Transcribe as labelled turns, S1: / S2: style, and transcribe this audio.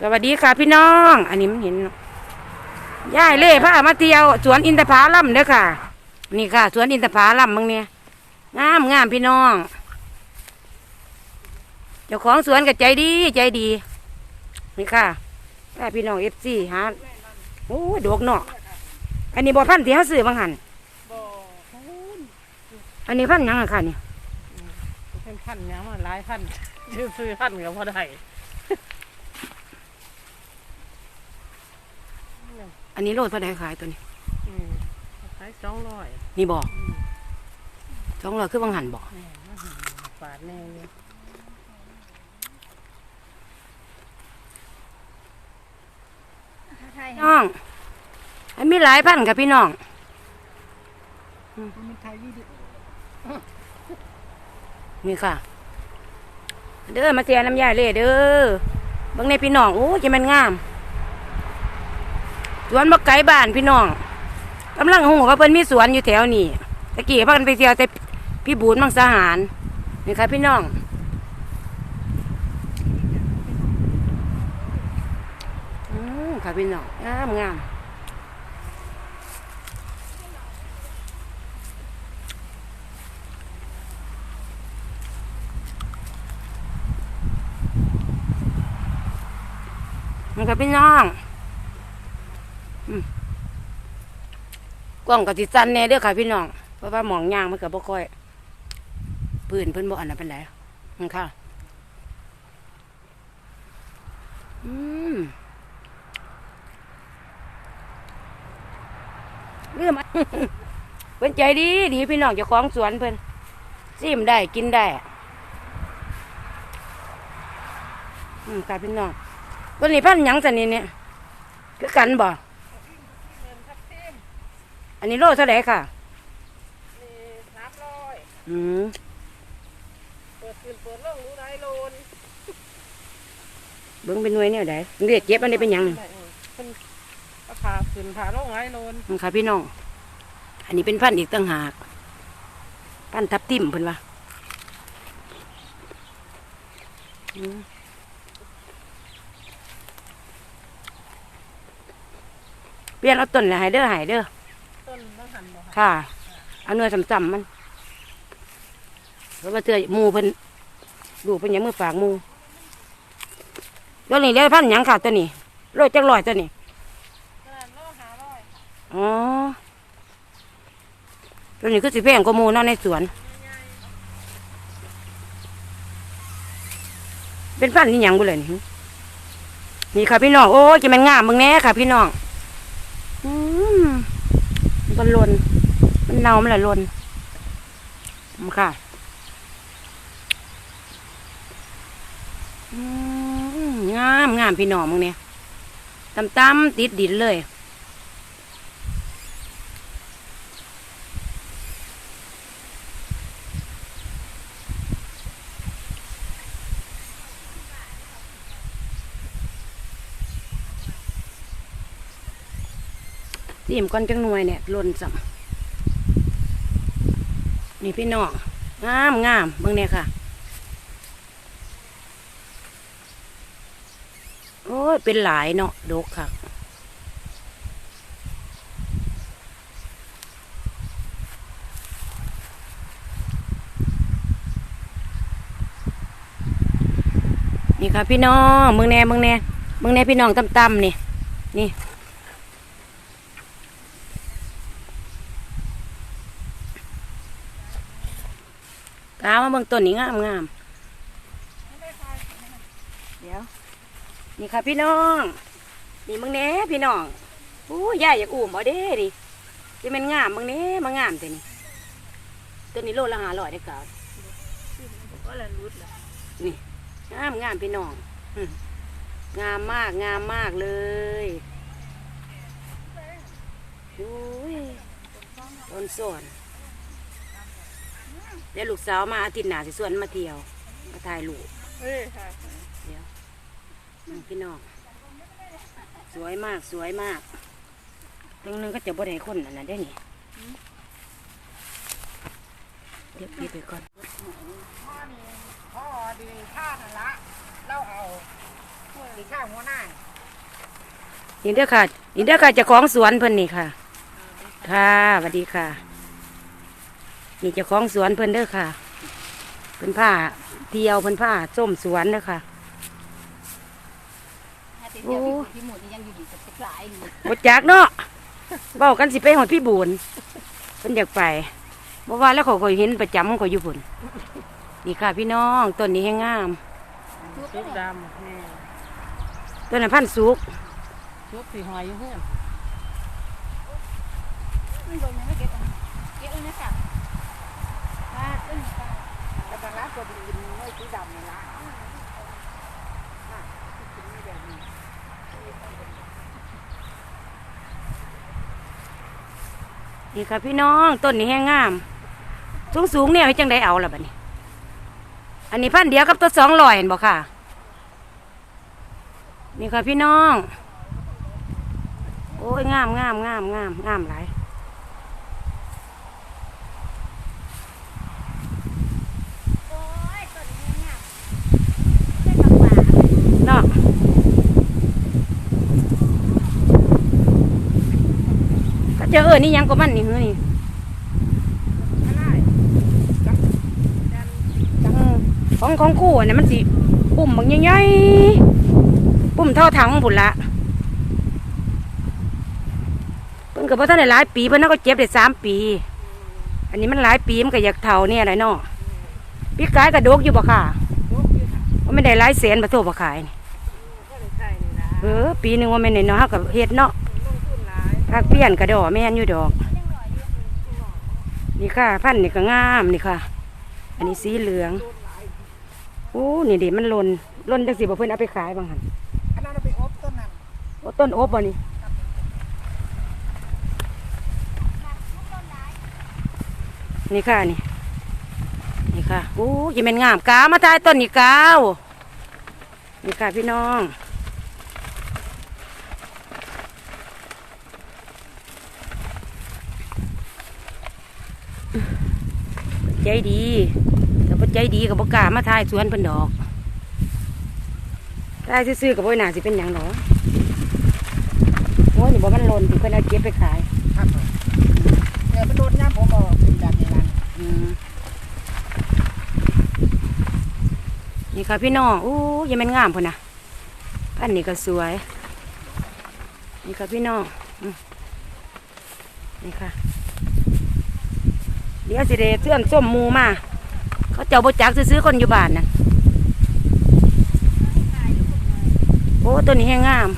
S1: สวัสดีค่ะพี่น้อง อันนี้มันเห็นย่ายเล่พามาเที่ยวสวนอินทผลัมเด้อค่ะ นี่ค่ะ สวนอินทผลัมมึงเนี่ยงามงามพี่น้อง เจ้าของสวนก็ใจดีใจดี นี่ค่ะแม่พี่น้องเอฟซีฮะโอ้ยดอกเนาะอันนี้บ่พันธุ์ที่เขาซื้อบางหัน
S2: บ่
S1: อันนี้พันธุ์หยังอะค่ะนี่
S2: เป็นพันหยังมาหลายพันชื่อซื้อพันก็บ่ได้
S1: อันนี้โลเท่าไหร่ขายตัวนี้
S2: อืมขายสองร้อย
S1: นี่บอกสองร้อยคือบางหันบอก
S2: แหม่มาหาบาทแน่เนี่ย
S1: น้องอันมีหลายพันธุ์ค่ะพี่น้อง
S2: มันไทยวิดีโอ
S1: นี่ค่ะ เด้อมาเสียน้ำยาเลยเด้อเบางในพี่น้องโอ้จะมันงาม สวนบักไก่บ้านพี่น้องกำลังหูว่าเพิ่นมีสวนอยู่แถวนี้ตะกี้พากันไปเที่ยวแต่พี่บูนมังสาหารนี่ค่ะพี่น้องอืมค่ะพี่น้องงามงามนี่ค่ะพี่น้อง กล้องกับติสันแน่เด้อค่ะพี่น้อง เพราะว่าหมองยางมันก็บ่ค่อย ปืนเพิ่นบ่อันนั้นเป็นไรนี่ค่ะ อืมเรื่องมันเพิ่นใจดีดีพี่น้องเจ้าของสวนเพิ่นซิมได้กินได้ อืมค่ะพี่น้องตัวนี้พันหยังสันนี่เนี่ยคือกันบ่ อันนี้โลเท่าไหร่ค่ะ
S2: นี่สามร้อย
S1: อืม
S2: เปิดขึ้นเปิดลงรู้ได้โลน
S1: เบิ่งเป็นหน่วยเนี่ยได้เรียกเจ็บอันนี้เป็นหยัง
S2: ได้เออเพิ่นราคาขึ้นผาลงหลายโลน
S1: อืมค่ะพี่น้อง อันนี้เป็นพันธุ์อีกต่างหาก พันธุ์ทับทิมเพิ่นว่าอืมเปลี่ยนเอาต้นละให้เด้อให้เด้อ
S2: ต้น มะหันบ่ค่ะ
S1: ค่ะเอาเนื้อจำๆมันเพราะว่าเจอหมูเพิ่นดูกเพิ่นยังมือฝากหมูตัวนี้เรียกพันธุ์หยังค่ะตัวนี้โลจักลอยตัวนี้
S2: ขนาดโลห้าร้อยค่ะ
S1: อ๋อตัวนี้คือสิแพงกว่าหมูเนาะในสวน เป็นพันธุ์นี่หยังบุเลยนี่นี่ค่ะพี่น้องโอ้ยจะมันงามมึงแน่ค่ะ พี่น้องอืมมันหลน มันเน่ามันละลนมค่ะงามงามพี่น้องมึงเนี่ยตำตำติดดินเลยจิ้มก้อนจังหน่วยเนี่ยล่นสัม นี่พี่น้องงามงามเบิ่งเนี่ยค่ะ โอ้ย เป็นหลายเนาะดกค่ะนี่ค่ะพี่น้องเมืองแน่เมืองแน่เมืองแน่พี่น้องต่ำๆนี่นี่ กามาเบิ่งต้นนี้งามงามเดี๋ยว นี่ค่ะพี่น้อง นี่มึงแหน่พี่น้องโอ้ยายอยากอุ้มเอาเด้ดิจะเป็นงามมึงแหน่มางามแต่นี่ต้นนี้โลละห้าร้อยได้อกา
S2: ก็เลยรุดละ
S1: นี่งามงามพี่น้องอืมงามมากงามมากเลยโอ้ยต้นสวนเดี๋ยวลูกสาวมาอาทิตย์หน้าสิสวนมาเที่ยว มาถ่ายรูป
S2: เอ้ยค่ะ
S1: เดี๋ยวนั่นพี่น้องสวยมากสวยมากตรงนึงก็จะบ่ได้คนอันนั้นได้นี่เดี๋ยวปิดไปก่อน
S2: พ่อดีข้านั่นละเราเอามีข้าวหัวหน้า
S1: นี่เด้อค่ะนี่เด้อค่ะเจ้าของสวนเพิ่นนี่ค่ะ ค่ะสวัสดีค่ะ นี่เจ้าของสวนเพิ่นเด้อค่ะ เพิ่นผ้าเที่ยวเพิ่นผ้าส้มสวนเด้อค่ะ
S3: โอ้พี่หมูนี่ยังอยู่ดีกับสลายอยู่
S1: บดจากเนาะเบ้ากันสิไปหอดพี่บุญเพิ่นอยากไปบ่ว่าแล้วเขาก็เห็นประจำเขาอยู่พุ่นนี่ค่ะพี่น้องต้นนี้แห้งงาม
S2: ชุบดำนี่
S1: ต้นนั้นพันธุ์สุก
S2: ชุบสีหอยอยู่เพื่อน
S3: มันโดนยังไม่เก็บอะเก็บเลยนะค่ะ ป้าขึ้นค่ะ
S2: แต่บางร้านก็ดีกินไม่สีดำนี่ละ
S1: นี่ค่ะพี่น้องต้นนี้แห้งงามสูงสูงเนี่ยให้จังได้เอาล่ะบัดนี้ อันนี้พันเดียวกับต้นสองร้อยเห็นบ่ค่ะ นี่ค่ะพี่น้อง โอ้ยงามงามงามงามงามหลาย
S3: โอ้ยต้นนี้เนี่ยเป็นดอกหวาน
S1: เนาะก็ เจอเออนี่ยังก็มันนี่เฮือนี่
S2: อะไรจับยัน
S1: อืมของของคู่อันนี้มันสิปุ่มบางใหญ่ๆปุ่มเท่าถังผุนละเพิ่นกับพ่ท่านได้หลายปีเพิ่นน่าก็เจ็บได้สามปี อันนี้มันหลายปีมันก็อยากเท่าเนี่ยแหละเนาะพี่กายกระดกอยู่บ่ค่ะ
S2: ชุบอยู่ค่ะ
S1: ว่าไม่ได้หลายแสนมาโทษบ่ขายนี่
S2: ก็เลยใช่นี่นะ
S1: เออปีหนึงว่าแม่นน้อยๆเฮากับเฮ็ดเนาะ
S2: ลงทุนหลาย
S1: พักเปลี่ยนกระดอแม่นอยู่ดอก นี่ค่ะพันธุ์นี่ก็งามนี่ค่ะ อันนี้สีเหลืองโอ้นี่ดิมันหล่นหล่นจังสิบ่เพิ่นเอาไปขายบางหัน
S2: อันนั้นเราไปอบต้นนั้น
S1: โอ้ต้นอบบ่นี่นี่ค่ะนี่นี่ค่ะโอ้ยมันงามกามาทายต้นนี่กาวนี่ค่ะพี่น้อง ใจดีแต่บ่ใจดีกับบ่กล้ามาทายสวนเพิ่นดอกทายซื่อๆกับบ่น่าสิเป็นหยังดอกโอ้ยนี่บ่มันหล่นที่เพิ่นเอาเก็บไปขาย
S2: ครับเนี่ยเป็นโดนย่ำผมบอกเป็นแบบนี้นะ
S1: อืมนี่ค่ะพี่น้องอู้ยยังเป็นงามพุ่นนะอันนี้ก็สวย นี่ค่ะพี่น้องอืมนี่ค่ะ เดี๋ยวสิเดเสื่อนส้มมูมา เขาเจ้าบจักซื้อคนอยู่บ้านนะโอ้ตัวนี้แห้งงาม